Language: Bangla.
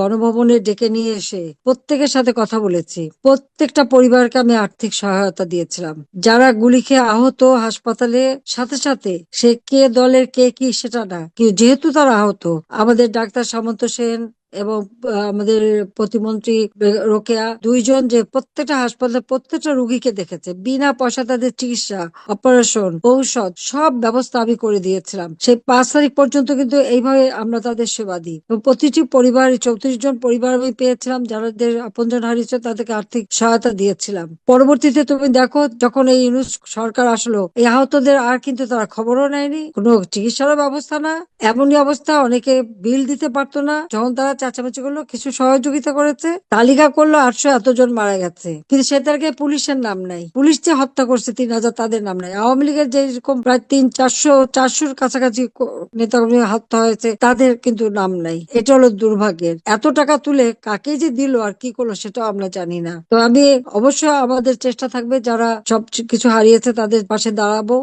গণভবনে ডেকে নিয়ে এসে প্রত্যেকের সাথে কথা বলেছি। প্রত্যেকটা পরিবারকে আমি আর্থিক সহায়তা দিয়েছিলাম। যারা গুলি খেয়ে আহত হাসপাতালে, সাথে সাথে সে কে দলের কে কি সেটা না। যেহেতু তারা আহত, আমাদের ডাক্তার সামন্ত সেন এবং আমাদের প্রতিমন্ত্রী রোকেয়া দুইজন যে প্রত্যেকটা হাসপাতালে প্রত্যেকটা রুগীকে দেখেছে, বিনা পয়সা তাদের চিকিৎসা, অপারেশন, ঔষধ, সব ব্যবস্থা আমি করে দিয়েছিলাম। সেই পাঁচ তারিখ পর্যন্ত কিন্তু এইভাবে আমরা তাদের সেবা দিই। প্রতিটি পরিবার চৌত্রিশ জন পরিবার আমি পেয়েছিলাম, যাদের আপনজন হারিয়েছে তাদেরকে আর্থিক সহায়তা দিয়েছিলাম। পরবর্তীতে তুমি দেখো, যখন এই ইউনুস সরকার আসলো, এই আহতদের আর কিন্তু তারা খবরও নেয়নি, কোনো চিকিৎসারও ব্যবস্থা না, এমনই অবস্থা, অনেকে বিল দিতে পারতো না। যখন তারা চাচামাচি করল কিছু সহযোগিতা করেছে, তালিকা করল আটশো এতজন মারা গেছে। কিন্তু সে তালিকায় পুলিশের নাম নাই। পুলিশ যে হত্যা করছে তিন হাজার তাদের নাম নাই। আওয়ামী লীগের যেরকম প্রায় তিন চারশো, চারশোর কাছাকাছি নেতাকর্মী হত্যা হয়েছে, তাদের কিন্তু নাম নাই। এটা হলো দুর্ভাগ্যের। এত টাকা তুলে কাকে যে দিল আর কি করল সেটাও আমরা জানি না। তো আমি অবশ্যই আমাদের চেষ্টা থাকবে যারা সব কিছু হারিয়েছে তাদের পাশে দাঁড়াবো।